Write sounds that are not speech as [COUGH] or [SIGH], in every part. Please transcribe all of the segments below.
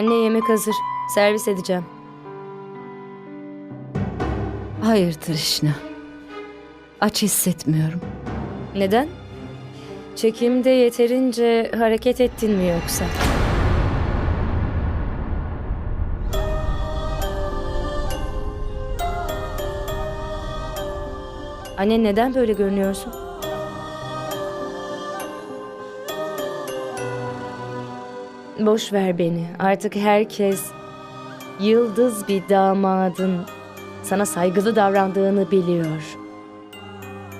Anne yemek hazır. Servis edeceğim. Hayır Trishna. Aç hissetmiyorum. Neden? Çekimde yeterince hareket ettin mi yoksa? Anne neden böyle görünüyorsun? Boş ver beni. Artık herkes yıldız bir damadın sana saygılı davrandığını biliyor.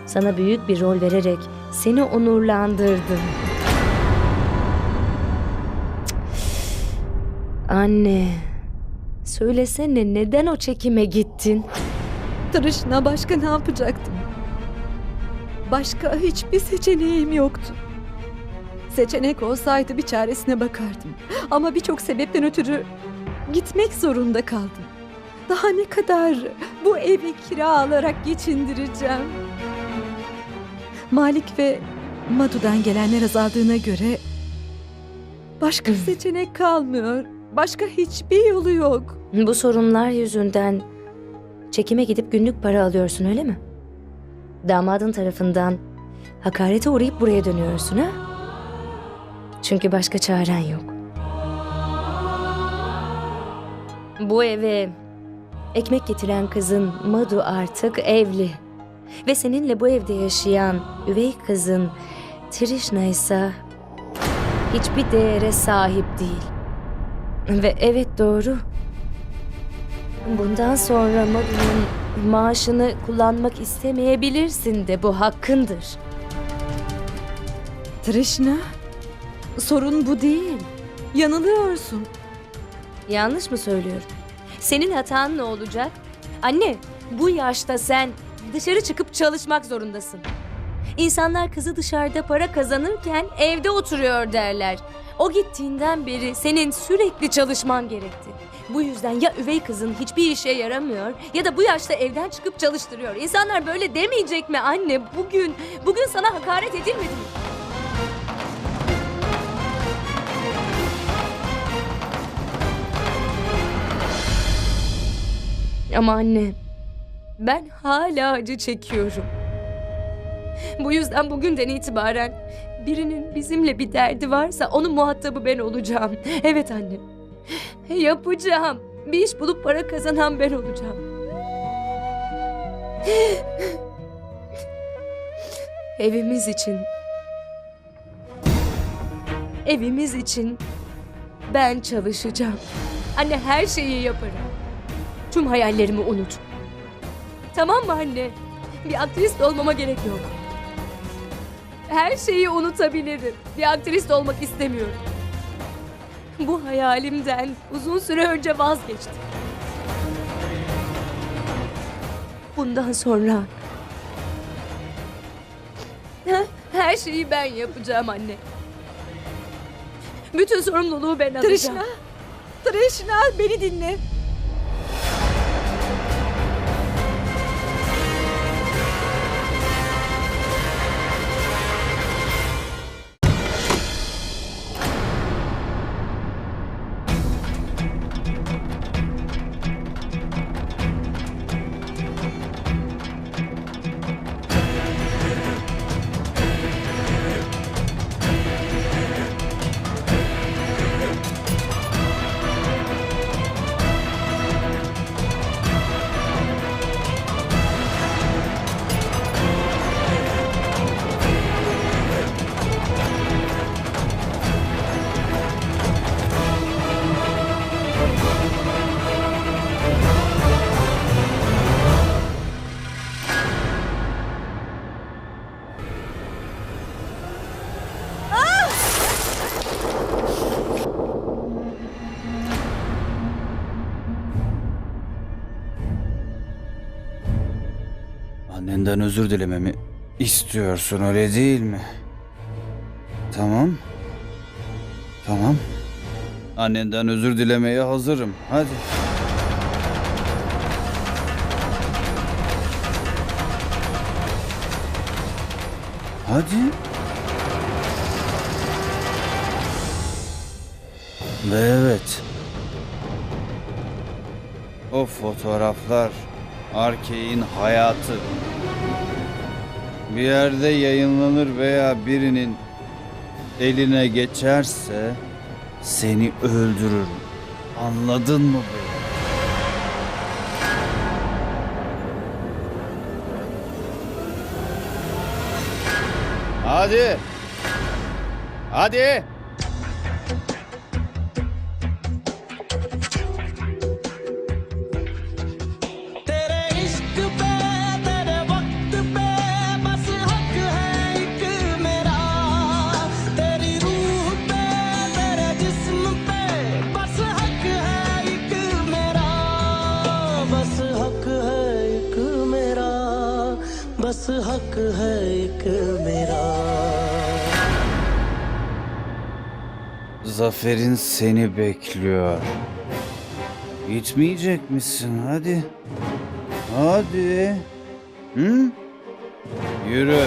Sana büyük bir rol vererek seni onurlandırdım. Anne, söylesene neden o çekime gittin? Trishna başka ne yapacaktım? Başka hiçbir seçeneğim yoktu. Seçenek olsaydı bir çaresine bakardım. Ama birçok sebepten ötürü gitmek zorunda kaldım. Daha ne kadar bu evi kira alarak geçindireceğim? Malik ve Madu'dan gelenler azaldığına göre başka seçenek kalmıyor. Başka hiçbir yolu yok. Bu sorunlar yüzünden çekime gidip günlük para alıyorsun öyle mi? Damadın tarafından hakarete uğrayıp buraya dönüyorsun ha? Çünkü başka çaren yok. Bu eve ekmek getiren kızın Madu artık evli. Ve seninle bu evde yaşayan üvey kızın Trishna ise hiçbir değere sahip değil. Ve evet doğru. Bundan sonra Madu'nun maaşını kullanmak istemeyebilirsin de bu hakkındır. Trishna, sorun bu değil. Yanılıyorsun. Yanlış mı söylüyorum? Senin hatan ne olacak? Anne, bu yaşta sen dışarı çıkıp çalışmak zorundasın. İnsanlar kızı dışarıda para kazanırken evde oturuyor derler. O gittiğinden beri senin sürekli çalışman gerekti. Bu yüzden ya üvey kızın hiçbir işe yaramıyor ya da bu yaşta evden çıkıp çalıştırıyor. İnsanlar böyle demeyecek mi anne? Bugün, bugün sana hakaret edilmedi mi? Ama anne, ben hala acı çekiyorum. Bu yüzden bugünden itibaren birinin bizimle bir derdi varsa onun muhatabı ben olacağım. Evet anne. Yapacağım. Bir iş bulup para kazanan ben olacağım. Evimiz için. Evimiz için ben çalışacağım. Anne her şeyi yaparım. Tüm hayallerimi unut. Tamam mı anne? Bir aktrist olmama gerek yok. Her şeyi unutabilirim. Bir aktrist olmak istemiyorum. Bu hayalimden uzun süre önce vazgeçtim. Bundan sonra her şeyi ben yapacağım anne. Bütün sorumluluğu ben alacağım. Trishna, Trishna beni dinle. Annenden özür dilememi istiyorsun öyle değil mi? Tamam. Tamam. Annenden özür dilemeye hazırım. Hadi. Hadi. Ve evet. O fotoğraflar Arkey'in hayatı. Bir yerde yayınlanır veya birinin eline geçerse seni öldürürüm. Anladın mı beni? Hadi. Hadi. Zaferin seni bekliyor. Gitmeyecek misin? Hadi. Hadi. Hı? Yürü.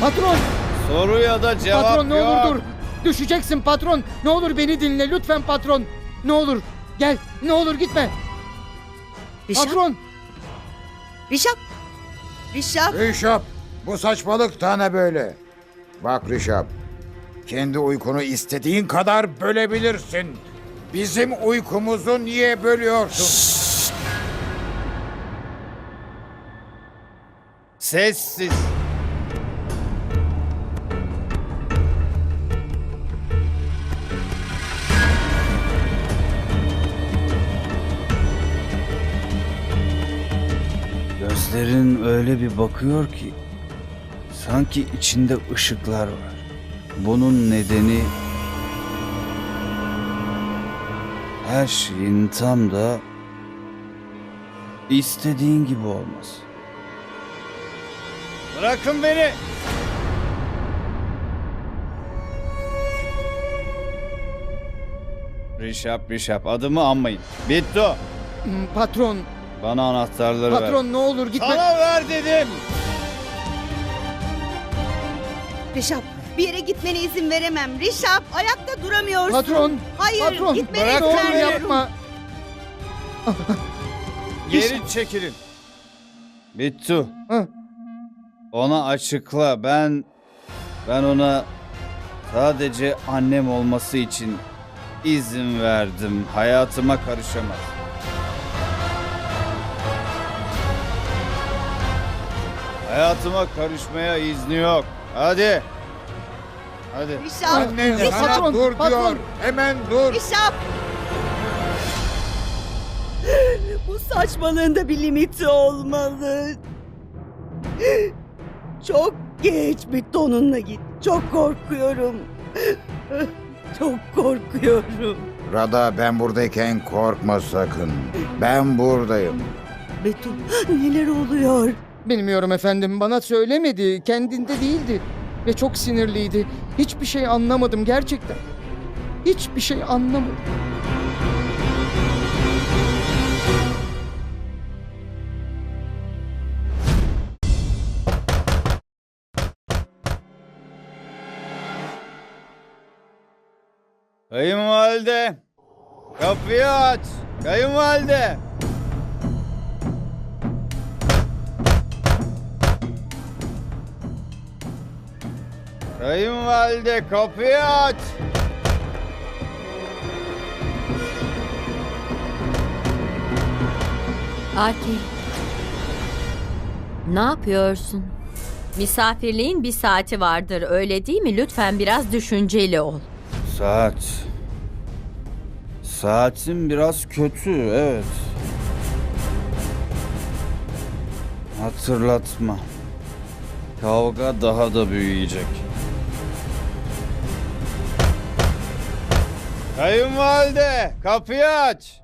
Patron, Soru ya da cevap patron ne yok. olur dur. Düşeceksin patron. Ne olur beni dinle lütfen patron. Ne olur gel. Ne olur gitme. Rişap, Patron. Rişap, Rişap. Rişap, bu saçmalık da ne böyle? Bak Rişap, kendi uykunu istediğin kadar bölebilirsin. Bizim uykumuzu niye bölüyorsun? Sessiz. Gözlerin öyle bir bakıyor ki sanki içinde ışıklar var. Bunun nedeni her şeyin tam da istediğin gibi olması. Bırakın beni. Rişap Rişap adımı anmayın. Bittu. Hmm, Patron, Bana anahtarları ver. patron ne olur gitme. Sana ver dedim. Rişap, bir yere gitmene izin veremem. Rişap, ayakta duramıyorsun. Patron, Hayır, patron. gitmene Ne Bırak izin vermiyorum. yapma. [LAUGHS] Geri çekilin. Bittu. Hı. Ona açıkla. Ben ben ona sadece annem olması için izin verdim. Hayatıma karışamaz. Hayatıma karışmaya izni yok. Hadi. Hadi. Rişap, Annen sana patron, dur patron. diyor. Hemen dur. Rişap. [GASPS] Bu saçmalığında bir limiti olmalı. [GASPS] Çok geç bir tonunla git. Çok korkuyorum. [GASPS] Çok korkuyorum. Rada ben buradayken korkma sakın. Ben buradayım. Betul neler oluyor? Bilmiyorum efendim bana söylemedi. Kendinde değildi. Ve çok sinirliydi. Hiçbir şey anlamadım gerçekten. Hiçbir şey anlamadım. Kayınvalide. Kapıyı aç. Kayınvalide. Kayınvalide kapıyı aç. Arki. Ne yapıyorsun? Misafirliğin bir saati vardır öyle değil mi? Lütfen biraz düşünceli ol. Saat. Saatim biraz kötü, evet. Hatırlatma. Kavga daha da büyüyecek. Kayınvalide, kapıyı aç.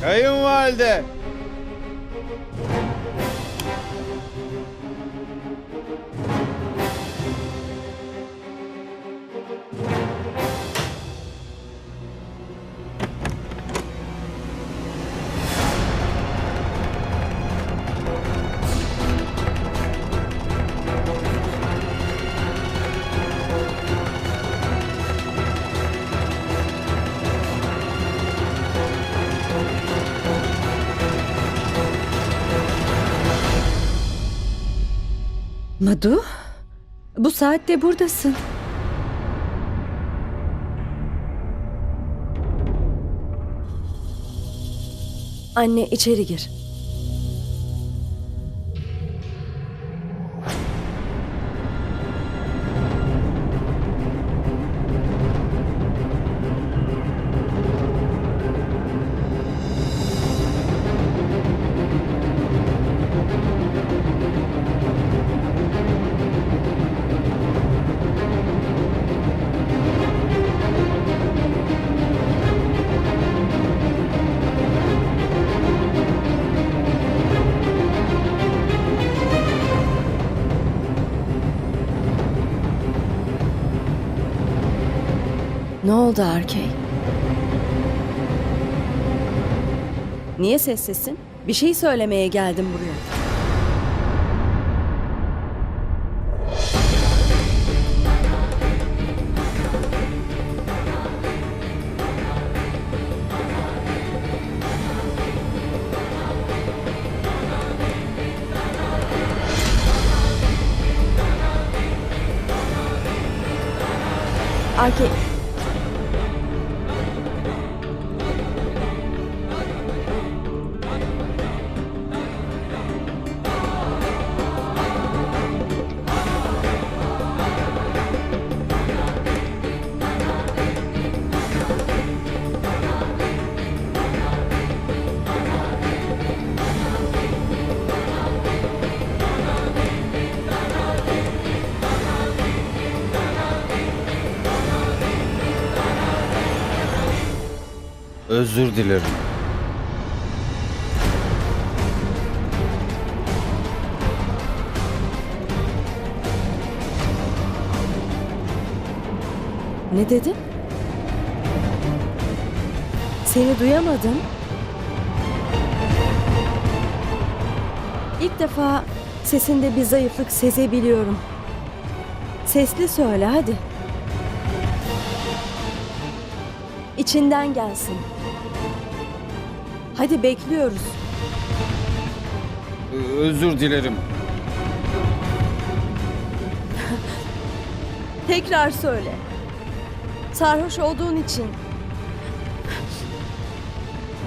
Kayınvalide. Madu, bu saatte buradasın. Anne içeri gir. Ne oldu Arkey? Niye sessizsin? Bir şey söylemeye geldim buraya. Arkey, Özür dilerim. Ne dedin? Seni duyamadım. İlk defa sesinde bir zayıflık sezebiliyorum. Sesli söyle hadi. İçinden gelsin. Hadi bekliyoruz. Ö- Özür dilerim. [LAUGHS] Tekrar söyle. Sarhoş olduğun için.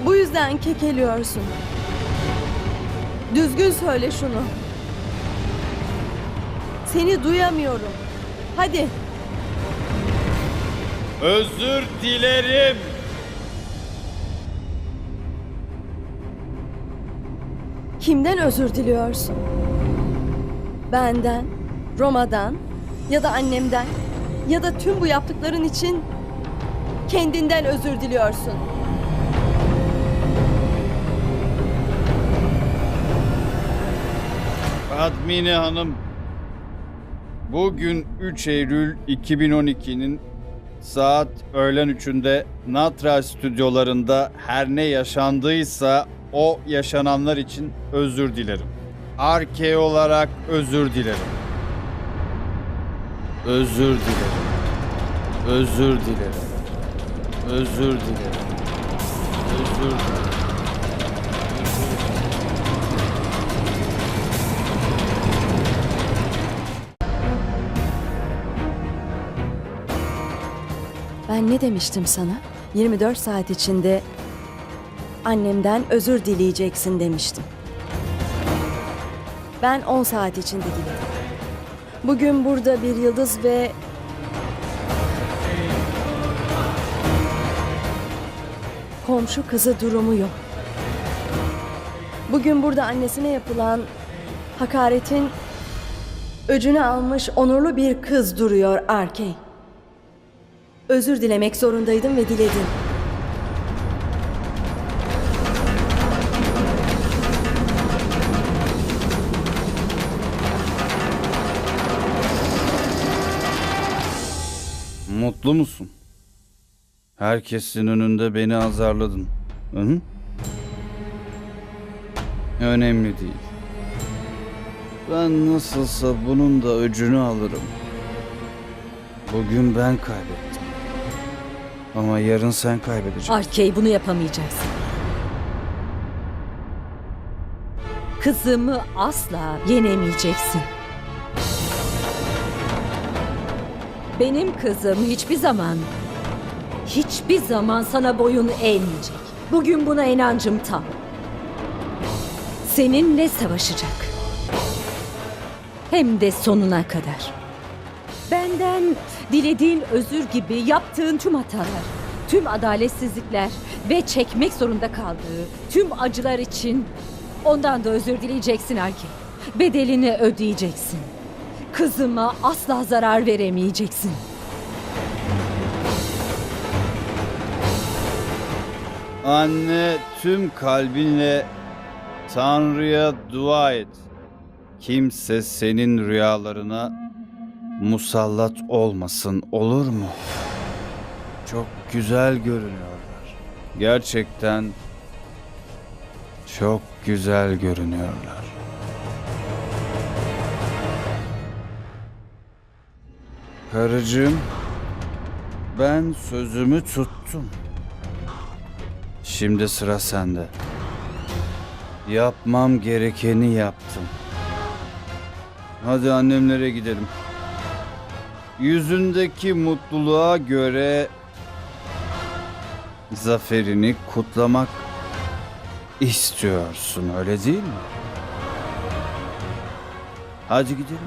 Bu yüzden kekeliyorsun. Düzgün söyle şunu. Seni duyamıyorum. Hadi. Özür dilerim. Kimden özür diliyorsun? Benden, Roma'dan ya da annemden ya da tüm bu yaptıkların için kendinden özür diliyorsun. Admine Hanım. Bugün 3 Eylül 2012'nin saat öğlen 3'ünde Natra stüdyolarında her ne yaşandıysa o yaşananlar için özür dilerim. Arke olarak özür dilerim. Özür dilerim. Özür dilerim. Özür dilerim. Özür dilerim. Ben ne demiştim sana? 24 saat içinde annemden özür dileyeceksin demiştim. Ben 10 saat içinde diledim. Bugün burada bir yıldız ve komşu kızı durumu yok. Bugün burada annesine yapılan hakaretin öcünü almış onurlu bir kız duruyor Arkey. Özür dilemek zorundaydım ve diledim. Mutlu musun? Herkesin önünde beni azarladın. Hı hı. Önemli değil. Ben nasılsa bunun da öcünü alırım. Bugün ben kaybettim. Ama yarın sen kaybedeceksin. Arkey bunu yapamayacaksın. Kızımı asla yenemeyeceksin. Benim kızım hiçbir zaman, hiçbir zaman sana boyun eğmeyecek. Bugün buna inancım tam. Seninle savaşacak. Hem de sonuna kadar. Benden dilediğin özür gibi yaptığın tüm hatalar, tüm adaletsizlikler ve çekmek zorunda kaldığı tüm acılar için ondan da özür dileyeceksin Arki. Bedelini ödeyeceksin. Kızıma asla zarar veremeyeceksin. Anne tüm kalbinle Tanrı'ya dua et. Kimse senin rüyalarına musallat olmasın olur mu? Çok güzel görünüyorlar. Gerçekten çok güzel görünüyorlar. Karıcığım, ben sözümü tuttum. Şimdi sıra sende. Yapmam gerekeni yaptım. Hadi annemlere gidelim. Yüzündeki mutluluğa göre zaferini kutlamak istiyorsun öyle değil mi? Hadi gidelim.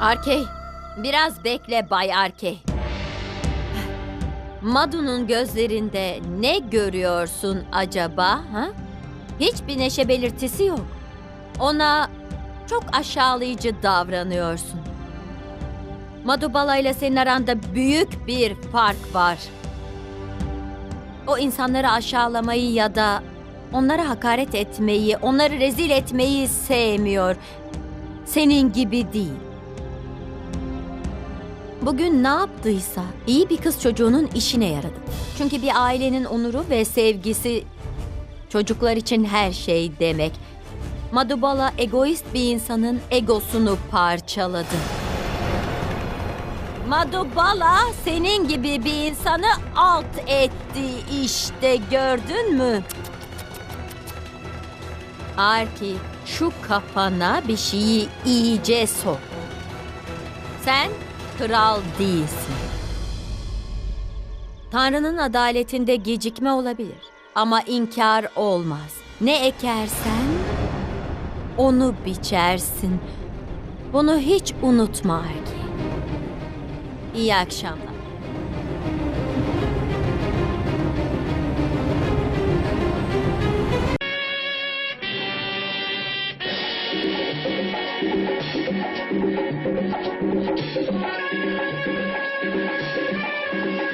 Arkey, biraz bekle Bay Arkey. Madu'nun gözlerinde ne görüyorsun acaba? Ha? Hiçbir neşe belirtisi yok. Ona çok aşağılayıcı davranıyorsun. Madubala ile senin aranda büyük bir fark var. O insanları aşağılamayı ya da onlara hakaret etmeyi, onları rezil etmeyi sevmiyor. Senin gibi değil. Bugün ne yaptıysa iyi bir kız çocuğunun işine yaradı. Çünkü bir ailenin onuru ve sevgisi çocuklar için her şey demek. Madubala egoist bir insanın egosunu parçaladı. Madubala senin gibi bir insanı alt etti işte gördün mü? Arki şu kafana bir şeyi iyice sok. Sen kral değilsin. Tanrı'nın adaletinde gecikme olabilir ama inkar olmaz. Ne ekersen onu biçersin. Bunu hiç unutma Arki. İyi akşamlar.